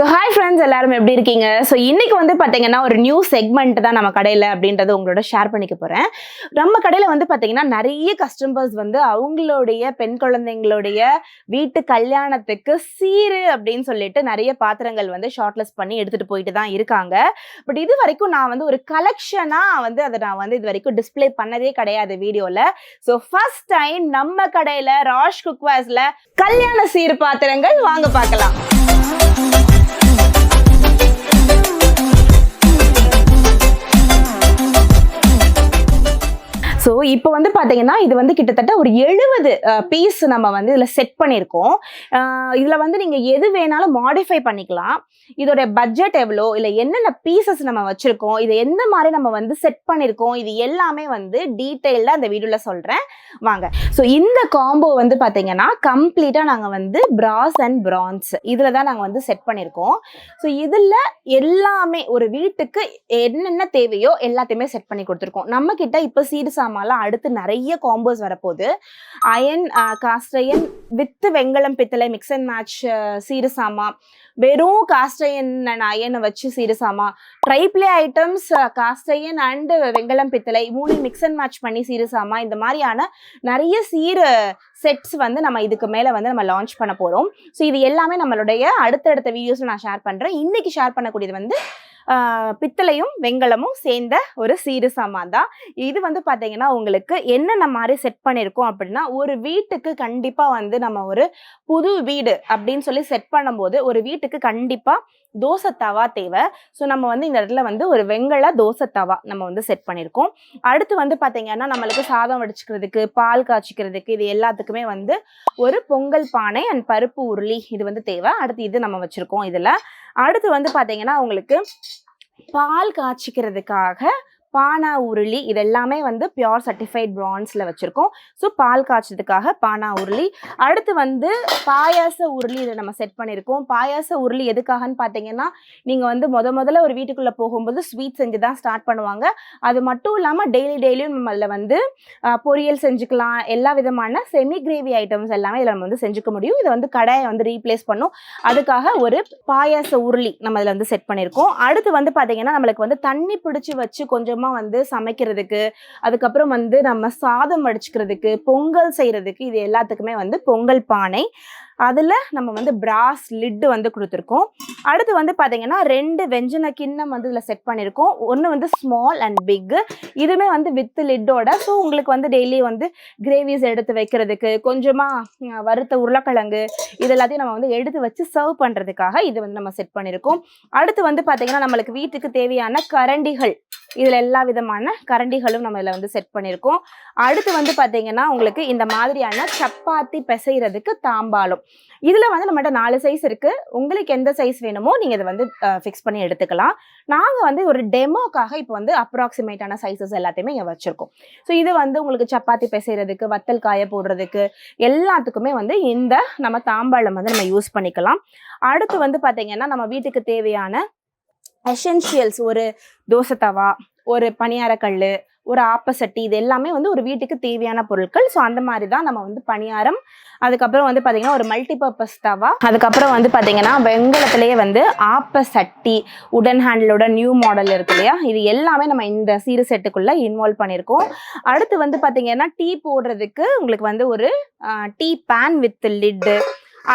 So hi friends எல்லாரும் எப்படி இருக்கீங்க? ஸோ இன்னைக்கு வந்து பார்த்தீங்கன்னா ஒரு நியூ செக்மெண்ட் தான் நம்ம கடையில் அப்படின்றத உங்களோட ஷேர் பண்ணிக்க போகிறேன் நம்ம கடையில் வந்து பார்த்தீங்கன்னா நிறைய கஸ்டமர்ஸ் வந்து அவங்களுடைய பெண் குழந்தைங்களுடைய வீட்டு கல்யாணத்துக்கு சீரு அப்படின்னு சொல்லிட்டு நிறைய பாத்திரங்கள் வந்து ஷார்ட்லிஸ்ட் பண்ணி எடுத்துகிட்டு போயிட்டு தான் இருக்காங்க. பட் இது வரைக்கும் நான் வந்து ஒரு கலெக்ஷனாக வந்து அதை நான் வந்து இது வரைக்கும் டிஸ்ப்ளே பண்ணதே கிடையாது வீடியோவில் ஸோ ஃபர்ஸ்ட் டைம் நம்ம கடையில் ராஷ் குக்வாஸில் கல்யாண சீர் பாத்திரங்கள் வாங்க பார்க்கலாம். ஸோ இப்போ வந்து பார்த்தீங்கன்னா இது வந்து கிட்டத்தட்ட ஒரு எழுபது பீஸ் நம்ம வந்து இதில் செட் பண்ணியிருக்கோம். இதில் வந்து நீங்கள் எது வேணாலும் மாடிஃபை பண்ணிக்கலாம். இதோட பட்ஜெட் எவ்வளோ? இல்லை என்னென்ன பீசஸ் நம்ம வச்சுருக்கோம்? இது எந்த மாதிரி நம்ம வந்து செட் பண்ணியிருக்கோம்? இது எல்லாமே வந்து டீட்டெயில்டாக அந்த வீடியோவில் சொல்கிறேன் வாங்க. ஸோ இந்த காம்போ வந்து பார்த்தீங்கன்னா கம்ப்ளீட்டாக நாங்கள் வந்து பிராஸ் அண்ட் பிரான்ஸ் இதில் தான் நாங்கள் வந்து செட் பண்ணியிருக்கோம். ஸோ இதில் எல்லாமே ஒரு வீட்டுக்கு என்னென்ன தேவையோ எல்லாத்தையுமே செட் பண்ணி கொடுத்துருக்கோம். நம்மக்கிட்ட இப்போ சீடு சாமான்லாம் அடுத்து நிறைய காம்போஸ் வரப்போகுது. அயன் காஸ்ட் வித்து வித் வெங்கலம் பித்தளை மிக்ஸ் அண்ட் மேட்ச் சீரசாமா வெறும் காஸ்டையன் அண்ட் அயனை வச்சு சீரசாமா? Triply items cast iron and and வெங்கலம் பித்தளை மூணு மிக்ஸ் அண்ட் மேட்ச் பண்ணி சீரசாமா? இந்த மாதிரியான நிறைய சீர செட்ஸ் வந்து நம்ம இதுக்கு மேலே வந்து நம்ம லான்ச் பண்ண போகிறோம் ஸோ இது எல்லாமே நம்மளுடைய அடுத்தடுத்த வீடியோஸில் நான் ஷேர் பண்ணுறேன் இன்னைக்கு ஷேர் பண்ணக்கூடியது வந்து பித்தளையும் வெங்கலமும் சேர்ந்த ஒரு சீரு சாமான் தான். இது வந்து பார்த்தீங்கன்னா உங்களுக்கு என்னென்ன மாதிரி செட் பண்ணியிருக்கோம் அப்படின்னா ஒரு வீட்டுக்கு கண்டிப்பாக வந்து நம்ம ஒரு புது வீடு அப்படின்னு சொல்லி செட் பண்ணும்போது ஒரு வீட்டுக்கு கண்டிப்பாக தோசை தவா தேவை. ஸோ நம்ம வந்து இந்த இடத்துல வந்து ஒரு வெங்கல தோசை தவா நம்ம வந்து செட் பண்ணியிருக்கோம் அடுத்து வந்து பார்த்தீங்கன்னா நம்மளுக்கு சாதம் வடிச்சுக்கிறதுக்கு பால் காய்ச்சிக்கிறதுக்கு இது எல்லாத்துக்குமே வந்து ஒரு பொங்கல் பானை அண்ட் பருப்பு உருளி இது வந்து தேவை. அடுத்து இது நம்ம வச்சுருக்கோம் இதில். அடுத்து வந்து பார்த்தீங்கன்னா உங்களுக்கு பால் காய்ச்சிக்கிறதுக்காக பானா உருளி இது எல்லாமே வந்து பியோர் சர்டிஃபைட் பிரான்ஸில் வச்சுருக்கோம். ஸோ பால் காய்ச்சதுக்காக பானா உருளி. அடுத்து வந்து பாயாச உருளி இதை நம்ம செட் பண்ணியிருக்கோம் பாயாச உருளி எதுக்காகன்னு பார்த்தீங்கன்னா நீங்கள் வந்து முத முதல்ல ஒரு வீட்டுக்குள்ளே போகும்போது ஸ்வீட் செஞ்சு தான் ஸ்டார்ட் பண்ணுவாங்க. அது மட்டும் இல்லாமல் டெய்லி டெய்லியும் நம்ம அதில் வந்து பொரியல் செஞ்சுக்கலாம். எல்லா விதமான செமி கிரேவி ஐட்டம்ஸ் எல்லாமே இதில் நம்ம வந்து செஞ்சுக்க முடியும். இதை வந்து கடையை வந்து ரீப்ளேஸ் பண்ணும். அதுக்காக ஒரு பாயாச உருளி நம்ம இதில் வந்து செட் பண்ணியிருக்கோம் அடுத்து வந்து பார்த்தீங்கன்னா நம்மளுக்கு வந்து தண்ணி பிடிச்சி வச்சு கொஞ்சம் கொஞ்சமாக வந்து சமைக்கிறதுக்கு அதுக்கப்புறம் வந்து நம்ம சாதம் வடிச்சுக்கிறதுக்கு பொங்கல் செய்கிறதுக்கு இது எல்லாத்துக்குமே வந்து பொங்கல் பானை. அதில் நம்ம வந்து பிராஸ் லிட்டு வந்து கொடுத்துருக்கோம். அடுத்து வந்து பார்த்தீங்கன்னா ரெண்டு வெஞ்சன கிண்ணம் வந்து இதில் செட் பண்ணியிருக்கோம் ஒன்று வந்து ஸ்மால் அண்ட் பிக் இதுவுமே வந்து வித் லிட்டோட ஸோ உங்களுக்கு வந்து டெய்லி வந்து கிரேவிஸ் எடுத்து வைக்கிறதுக்கு கொஞ்சமாக வறுத்த உருளைக்கிழங்கு இது எல்லாத்தையும் நம்ம வந்து எடுத்து வச்சு சர்வ் பண்ணுறதுக்காக இது வந்து நம்ம செட் பண்ணியிருக்கோம் அடுத்து வந்து பார்த்தீங்கன்னா நம்மளுக்கு வீட்டுக்கு தேவையான கரண்டிகள். இதில் எல்லா விதமான கரண்டிகளும் நம்ம இதில் வந்து செட் பண்ணியிருக்கோம் அடுத்து வந்து பார்த்தீங்கன்னா உங்களுக்கு இந்த மாதிரியான சப்பாத்தி பிசைகிறதுக்கு தாம்பாலும் இதில் வந்து நம்மகிட்ட நாலு சைஸ் இருக்குது உங்களுக்கு எந்த சைஸ் வேணுமோ நீங்கள் இதை வந்து ஃபிக்ஸ் பண்ணி எடுத்துக்கலாம். நாங்கள் வந்து ஒரு டெமோக்காக இப்போ வந்து அப்ராக்சிமேட்டான சைஸஸ் எல்லாத்தையுமே இங்கே வச்சுருக்கோம். ஸோ இது வந்து உங்களுக்கு சப்பாத்தி பிசைறதுக்கு வத்தல் காய போடுறதுக்கு எல்லாத்துக்குமே வந்து இந்த நம்ம தாம்பாளம் வந்து நம்ம யூஸ் பண்ணிக்கலாம். அடுத்து வந்து பார்த்தீங்கன்னா நம்ம வீட்டுக்கு தேவையான எசென்ஷியல்ஸ் ஒரு தோசை தவா ஒரு பணியாரக்கல் ஒரு ஆப்பசட்டி இது எல்லாமே வந்து ஒரு வீட்டுக்கு தேவையான பொருட்கள். ஸோ அந்த மாதிரி தான் நம்ம வந்து பணியாரம். அதுக்கப்புறம் வந்து பார்த்தீங்கன்னா ஒரு மல்டிபர்பஸ் தவா. அதுக்கப்புறம் வந்து பார்த்தீங்கன்னா வெங்கலத்திலேயே வந்து ஆப்பசட்டி உடன் ஹேண்டிலோட நியூ மாடல் இருக்கு இல்லையா? இது எல்லாமே நம்ம இந்த சீரு செட்டுக்குள்ளே இன்வால்வ் பண்ணியிருக்கோம் அடுத்து வந்து பார்த்தீங்கன்னா டீ போடுறதுக்கு உங்களுக்கு வந்து ஒரு டீ பேன் வித் லிட்டு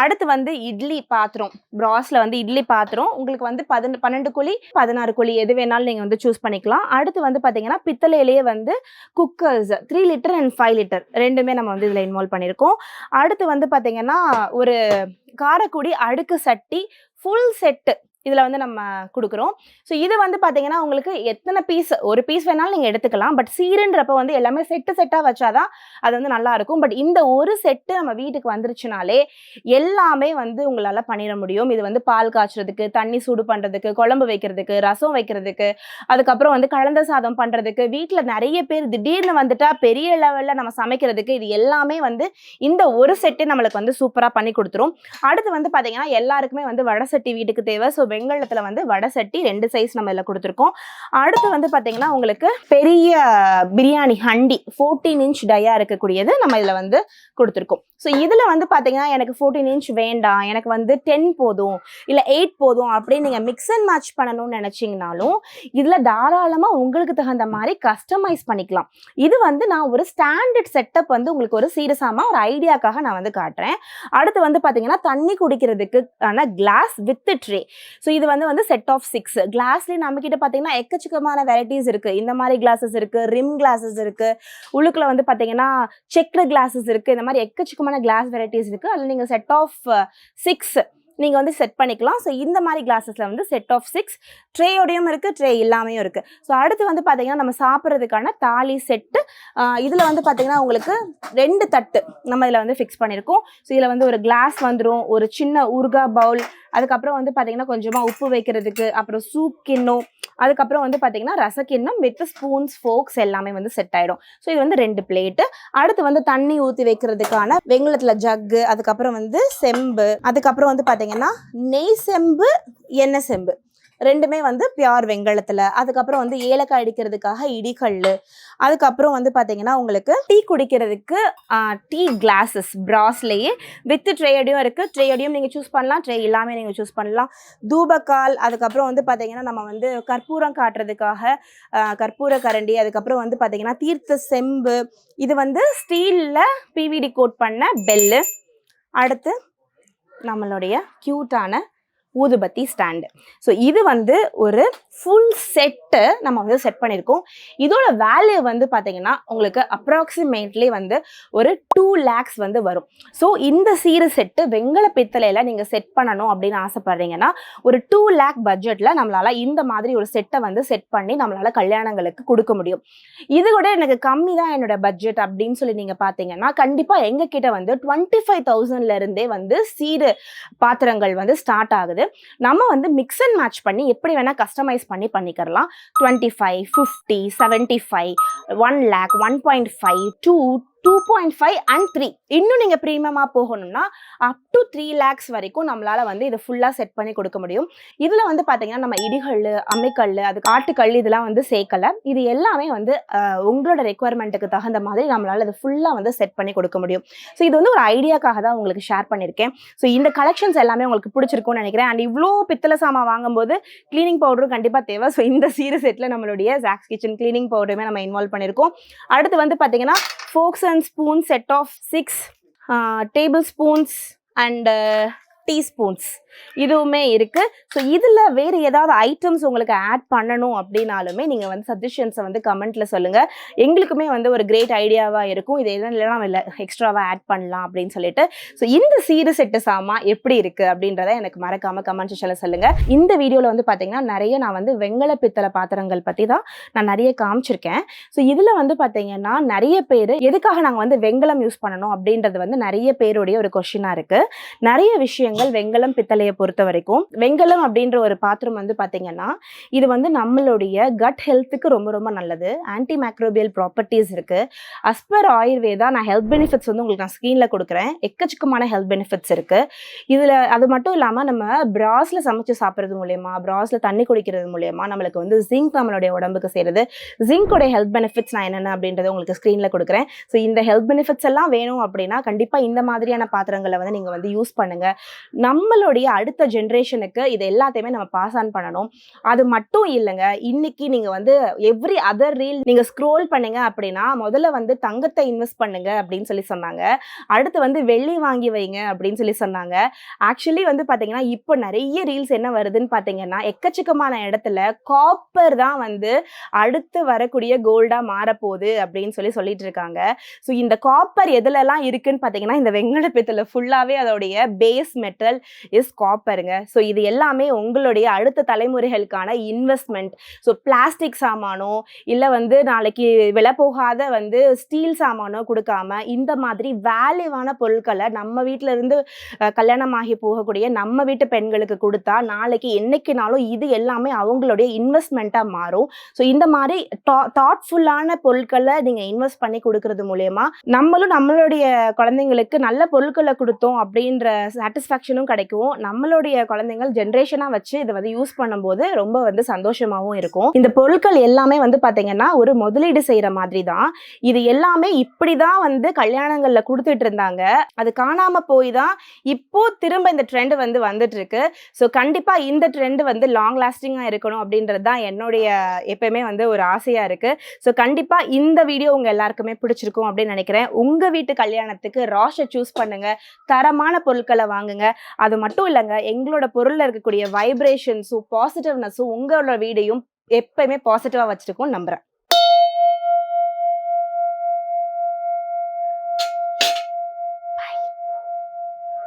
அடுத்து வந்து இட்லி பாத்திரம். ப்ராஸில் வந்து இட்லி பாத்திரம். உங்களுக்கு வந்து பதின பன்னெண்டு குழி பதினாறு குழி எது வேணாலும் நீங்கள் வந்து சூஸ் பண்ணிக்கலாம். அடுத்து வந்து பார்த்தீங்கன்னா பித்தளையிலேயே வந்து cookers three litre and five litre ரெண்டுமே நம்ம வந்து இதில் இன்வால்வ் பண்ணியிருக்கோம். அடுத்து வந்து பார்த்தீங்கன்னா ஒரு காரக்குடி அடுக்கு சட்டி ஃபுல் செட்டு இதில் வந்து நம்ம கொடுக்குறோம். ஸோ இது வந்து பார்த்தீங்கன்னா உங்களுக்கு எத்தனை பீஸ் ஒரு பீஸ் வேணாலும் நீங்கள் எடுத்துக்கலாம். பட் சீருன்றப்ப வந்து எல்லாமே செட்டு செட்டாக வச்சாதான் அது வந்து நல்லா இருக்கும். பட் இந்த ஒரு செட்டு நம்ம வீட்டுக்கு வந்துருச்சுனாலே எல்லாமே வந்து உங்களால் பண்ணிட முடியும். இது வந்து பால் காய்ச்சறதுக்கு தண்ணி சூடு பண்ணுறதுக்கு குழம்பு வைக்கிறதுக்கு ரசம் வைக்கிறதுக்கு அதுக்கப்புறம் வந்து கலந்த சாதம் பண்ணுறதுக்கு வீட்டில் நிறைய பேர் திடீர்னு வந்துட்டா பெரிய லெவலில் நம்ம சமைக்கிறதுக்கு இது எல்லாமே வந்து இந்த ஒரு செட்டு நம்மளுக்கு வந்து சூப்பராக பண்ணி கொடுத்துரும். அடுத்து வந்து பார்த்தீங்கன்னா எல்லாருக்குமே வந்து வடசட்டி வீட்டுக்கு தேவை. ஸோ வெங்கலத்தில் வந்து வடை சட்டி ரெண்டு சைஸ் நம்ம இதில் கொடுத்துருக்கோம். அடுத்து வந்து பார்த்தீங்கன்னா உங்களுக்கு பெரிய பிரியாணி ஹண்டி ஃபோர்டீன் இன்ச் டையாக இருக்கக்கூடியது நம்ம இதில் வந்து கொடுத்துருக்கோம். ஸோ இதில் வந்து பார்த்தீங்கன்னா எனக்கு ஃபோர்டீன் இன்ச் வேண்டாம் எனக்கு வந்து டென் போதும் இல்லை எயிட் போதும் அப்படின்னு நீங்கள் மிக்ஸ் அண்ட் மேட்ச் பண்ணணும்னு நினச்சிங்கனாலும் இதில் தாராளமாக உங்களுக்கு தகுந்த மாதிரி கஸ்டமைஸ் பண்ணிக்கலாம். இது வந்து நான் ஒரு ஸ்டாண்டர்ட் செட்டப் வந்து உங்களுக்கு ஒரு சீரியஸாக ஒரு ஐடியாக்காக நான் வந்து காட்டுறேன். அடுத்து வந்து பார்த்தீங்கன்னா தண்ணி குடிக்கிறதுக்கு ஆன கிளாஸ் வித் ட்ரே ஸோ இது வந்து வந்து செட் ஆஃப் சிக்ஸ் கிளாஸ்லேயே நம்ம கிட்ட பார்த்தீங்கன்னா எக்கச்சக்கமான வெரைட்டிஸ் இருக்குது இந்த மாதிரி கிளாஸஸ் இருக்குது ரிம் கிளாஸஸ் இருக்குது உள்ளுக்குள்ள வந்து பார்த்தீங்கன்னா செக்டு கிளாஸஸ் இருக்குது இந்த மாதிரி எக்கச்சக்கமான கிளாஸ் வெரைட்டிஸ் இருக்குது அதில் நீங்கள் செட் ஆஃப் சிக்ஸ் uh, நீங்கள் வந்து செட் பண்ணிக்கலாம். ஸோ இந்த மாதிரி கிளாஸஸில் வந்து செட் ஆஃப் சிக்ஸ் ட்ரேயோடையும் இருக்குது ட்ரே இல்லாமையும் இருக்குது ஸோ அடுத்து வந்து பார்த்தீங்கன்னா நம்ம சாப்பிட்றதுக்கான தாலி செட்டு இதில் வந்து பார்த்தீங்கன்னா உங்களுக்கு ரெண்டு தட்டு நம்ம இதில் வந்து ஃபிக்ஸ் பண்ணியிருக்கோம் ஸோ இதில் வந்து ஒரு கிளாஸ் வந்துடும் ஒரு சின்ன ஊர்கா பவுல் அதுக்கப்புறம் வந்து பார்த்தீங்கன்னா கொஞ்சமாக உப்பு வைக்கிறதுக்கு அப்புறம் சூப் கிண்ணம் அதுக்கப்புறம் வந்து பார்த்தீங்கன்னா ரசக்கிண்ணம் வித் ஸ்பூன்ஸ் ஃபோக்ஸ் எல்லாமே வந்து செட் ஆகிடும் ஸோ இது வந்து ரெண்டு பிளேட்டு அடுத்து வந்து தண்ணி ஊற்றி வைக்கிறதுக்கான வெங்கலத்தில் ஜக்கு அதுக்கப்புறம் வந்து செம்பு அதுக்கப்புறம் வந்து பார்த்தீங்கன்னா நெய் செம்பு எண்ணெய் செம்பு. ரெண்டுமே வந்து பியார் வெங்கலத்தில். அதுக்கப்புறம் வந்து ஏலக்காய் அடிக்கிறதுக்காக இடிகல் அதுக்கப்புறம் வந்து பார்த்தீங்கன்னா உங்களுக்கு டீ குடிக்கிறதுக்கு டீ கிளாஸஸ் பிராஸ்லேயே வித் ட்ரேயடியும் இருக்குது ட்ரேயடியும் நீங்கள் சூஸ் பண்ணலாம். ட்ரே இல்லாமல் நீங்கள் சூஸ் பண்ணலாம். தூபக்கால் அதுக்கப்புறம் வந்து பார்த்தீங்கன்னா நம்ம வந்து கற்பூரம் காட்டுறதுக்காக கற்பூர கரண்டி அதுக்கப்புறம் வந்து பார்த்தீங்கன்னா தீர்த்த செம்பு. இது வந்து ஸ்டீலில் பிவிடி கோட் பண்ண பெல்லு அடுத்து நம்மளுடைய க்யூட்டான ஊதுபத்தி ஸ்டாண்டு ஸோ இது வந்து ஒரு ஃபுல் செட்டு நம்ம வந்து செட் பண்ணியிருக்கோம் இதோட வேல்யூ வந்து பார்த்தீங்கன்னா உங்களுக்கு அப்ராக்சிமேட்லி வந்து ஒரு டூ லேக்ஸ் வந்து வரும். ஸோ இந்த சீரு செட்டு வெங்கல பித்தளையில் நீங்கள் செட் பண்ணணும் அப்படின்னு ஆசைப்படுறீங்கன்னா ஒரு டூ லேக் பட்ஜெட்டில் நம்மளால் இந்த மாதிரி ஒரு செட்டை வந்து செட் பண்ணி நம்மளால் கல்யாணங்களுக்கு கொடுக்க முடியும். இது கூட எனக்கு கம்மி தான் என்னோட பட்ஜெட் அப்படின்னு சொல்லி நீங்கள் பார்த்தீங்கன்னா கண்டிப்பாக எங்ககிட்ட வந்து டுவெண்ட்டி ஃபைவ் தௌசண்ட்லேருந்தே வந்து சீரு பாத்திரங்கள் வந்து ஸ்டார்ட் ஆகுது. நம்ம வந்து மிக்ஸ் அண்ட் மேட்ச் பண்ணி எப்படி வேணால் கஸ்டமைஸ் பண்ணி பண்ணிக்கிறலாம். Twenty five fifty seventy five one lakh one point five two two point five and three இன்னும் நீங்கள் ப்ரீமியமாக போகணும்னா அப் டு த்ரீ லேக்ஸ் வரைக்கும் நம்மளால் வந்து இதை ஃபுல்லாக செட் பண்ணி கொடுக்க முடியும். இதில் வந்து பார்த்தீங்கன்னா நம்ம இடிகல் அம்மிக்கல் அதுக்கு ஆட்டுக்கல் இதெல்லாம் வந்து சேர்க்கலை. இது எல்லாமே வந்து உங்களோட ரெக்குவயர்மெண்ட்டுக்கு தகுந்த மாதிரி நம்மளால் இது ஃபுல்லாக வந்து செட் பண்ணி கொடுக்க முடியும். ஸோ இது வந்து ஒரு ஐடியாக்காக தான் உங்களுக்கு ஷேர் பண்ணியிருக்கேன் ஸோ இந்த கலெக்ஷன்ஸ் எல்லாமே உங்களுக்கு பிடிச்சிருக்கும்னு நினைக்கிறேன். அண்ட் இவ்வளோ பித்தளை சாமான் வாங்கும்போது க்ளீனிங் பவுடரும் கண்டிப்பாக தேவை. ஸோ இந்த சீரிய செட்டில் நம்மளுடைய ஜாக்ஸ் கிச்சன் க்ளீனிங் பவுடருமே நம்ம இன்வால்வ் பண்ணியிருக்கோம் அடுத்து வந்து பார்த்தீங்கன்னா forks and spoons set of 6 uh, tablespoons and uh, teaspoons இதுவுமே இருக்குது ஸோ இதில் வேறு ஏதாவது ஐட்டம்ஸ் உங்களுக்கு ஆட் பண்ணணும் அப்படின்னாலுமே நீங்கள் வந்து சஜஷன்ஸை வந்து கமெண்ட்டில் சொல்லுங்கள் எங்களுக்குமே வந்து ஒரு கிரேட் ஐடியாவாக இருக்கும். இது எதெல்லாம் இல்லை எக்ஸ்ட்ராவாக ஆட் பண்ணலாம் அப்படின்னு சொல்லிட்டு. ஸோ இந்த சீரு செட்டு சாமா எப்படி இருக்குது அப்படின்றத எனக்கு மறக்காமல் கமெண்ட் செஷனில் சொல்லுங்கள் இந்த வீடியோவில் வந்து பார்த்தீங்கன்னா நிறைய நான் வந்து வெங்கல பித்தளை பாத்திரங்கள் பற்றி தான் நான் நிறைய காமிச்சிருக்கேன். ஸோ இதில் வந்து பார்த்தீங்கன்னா நிறைய பேர் எதுக்காக நாங்கள் வந்து வெங்கலம் யூஸ் பண்ணணும் அப்படின்றது வந்து நிறைய பேருடைய ஒரு கொஷினாக இருக்குது நிறைய விஷயங்கள் வெங்கலம் பித்தளையை பொறுத்த வரைக்கும். வெங்கலம் அப்படின்ற ஒரு பாத்திரம் வந்து பார்த்தீங்கன்னா இது வந்து நம்மளுடைய கட் ஹெல்த்துக்கு ரொம்ப ரொம்ப நல்லது. ஆன்டி மேக்ரோபியல் ப்ராப்பர்ட்டிஸ் இருக்கு அஸ்பர் ஆயுர்வேதா நான் ஹெல்த் பெனிஃபிட்ஸ் வந்து உங்களுக்கு நான் ஸ்க்ரீனில் கொடுக்குறேன். எக்கச்சக்கமான ஹெல்த் பெனிஃபிட்ஸ் இருக்கு. இதில் அது மட்டும் இல்லாமல் நம்ம பிராஸில் சமைச்சு சாப்பிட்றது மூலயமா பிராஸில் தண்ணி குடிக்கிறது மூலயமா நம்மளுக்கு வந்து ஜிங்க் நம்மளுடைய உடம்புக்கு செய்கிறது ஜிங்கோடைய ஹெல்த் பெனிஃபிட்ஸ் நான் என்னென்ன அப்படின்றத உங்களுக்கு ஸ்க்ரீனில் கொடுக்குறேன். ஸோ இந்த ஹெல்த் பெனிஃபிட்ஸ் எல்லாம் வேணும் அப்படின்னா கண்டிப்பாக இந்த மாதிரியான பாத்திரங்களை வந்து நீங்கள் வந்து யூஸ் பண்ணுங்கள் நம்மளுடைய அடுத்த ஜென்ரேஷனுக்கு இது எல்லாத்தையுமே நம்ம பாஸ் ஆன் பண்ணணும். அது மட்டும் இல்லைங்க இன்னைக்கு நீங்கள் வந்து எவ்ரி அதர் ரீல் நீங்கள் ஸ்க்ரோல் பண்ணுங்க அப்படின்னா முதல்ல வந்து தங்கத்தை இன்வெஸ்ட் பண்ணுங்க அப்படின்னு சொல்லி சொன்னாங்க. அடுத்து வந்து வெள்ளி வாங்கி வைங்க அப்படின்னு சொல்லி சொன்னாங்க. ஆக்சுவலி வந்து பார்த்தீங்கன்னா இப்போ நிறைய ரீல்ஸ் என்ன வருதுன்னு பார்த்தீங்கன்னா எக்கச்சக்கமான இடத்துல காப்பர் தான் வந்து அடுத்து வரக்கூடிய கோல்டாக மாறப்போகுது அப்படின்னு சொல்லி சொல்லிட்டு இருக்காங்க. ஸோ இந்த காப்பர் எதுலலாம் இருக்குன்னு பார்த்தீங்கன்னா இந்த வெங்கல ஃபுல்லாகவே அதோடைய பேஸ் மெட்டல் இஸ் காப்பருங்க ஸோ இது எல்லாமே உங்களுடைய அடுத்த தலைமுறைகளுக்கான இன்வெஸ்ட்மெண்ட் ஸோ பிளாஸ்டிக் சாமானோ இல்லை வந்து நாளைக்கு விலை போகாத வந்து ஸ்டீல் சாமானோ கொடுக்காம இந்த மாதிரி வேல்யூவான பொருட்களை நம்ம வீட்டில இருந்து அஹ், கல்யாணமாகி போகக்கூடிய நம்ம வீட்டு பெண்களுக்கு கொடுத்தா நாளைக்கு என்னைக்குனாலும் இது எல்லாமே அவங்களுடைய இன்வெஸ்ட்மெண்ட்டாக மாறும். ஸோ இந்த மாதிரி தாட்ஃபுல்லான பொருட்களை நீங்கள் இன்வெஸ்ட் பண்ணி கொடுக்கறது மூலயமா நம்மளும் நம்மளுடைய குழந்தைங்களுக்கு நல்ல பொருட்களை கொடுத்தோம் அப்படின்ற சாட்டிஸ்ஃபேக்ஷன் சாட்டிஸ்ஃபேக்ஷனும் கிடைக்கும். நம்மளுடைய குழந்தைங்கள் ஜென்ரேஷனாக வச்சு இதை வந்து யூஸ் பண்ணும்போது ரொம்ப வந்து சந்தோஷமாகவும் இருக்கும். இந்த பொருட்கள் எல்லாமே வந்து பார்த்தீங்கன்னா ஒரு முதலீடு செய்கிற மாதிரி தான். இது எல்லாமே இப்படி தான் வந்து கல்யாணங்களில் கொடுத்துட்டு இருந்தாங்க. அது காணாமல் போய் தான் இப்போ திரும்ப இந்த ட்ரெண்ட் வந்து வந்துட்டு இருக்கு ஸோ கண்டிப்பாக இந்த ட்ரெண்ட் வந்து லாங் லாஸ்டிங்காக இருக்கணும் அப்படின்றது தான் என்னுடைய எப்பயுமே வந்து ஒரு ஆசையாக இருக்கு. ஸோ கண்டிப்பாக இந்த வீடியோ உங்கள் எல்லாருக்குமே பிடிச்சிருக்கும் அப்படின்னு நினைக்கிறேன். உங்கள் வீட்டு கல்யாணத்துக்கு ராஷை சூஸ் பண்ணுங்க. தரமான பொருட்களை வாங்குங்க. அது மட்டும் இல்லைங்க எங்களோட பொருளில் இருக்கக்கூடிய வைப்ரேஷன்ஸும் பாசிட்டிவ்னஸும் உங்களோட வீடையும் எப்பயுமே பாசிட்டிவாக வச்சுருக்கோம் நம்புறேன்.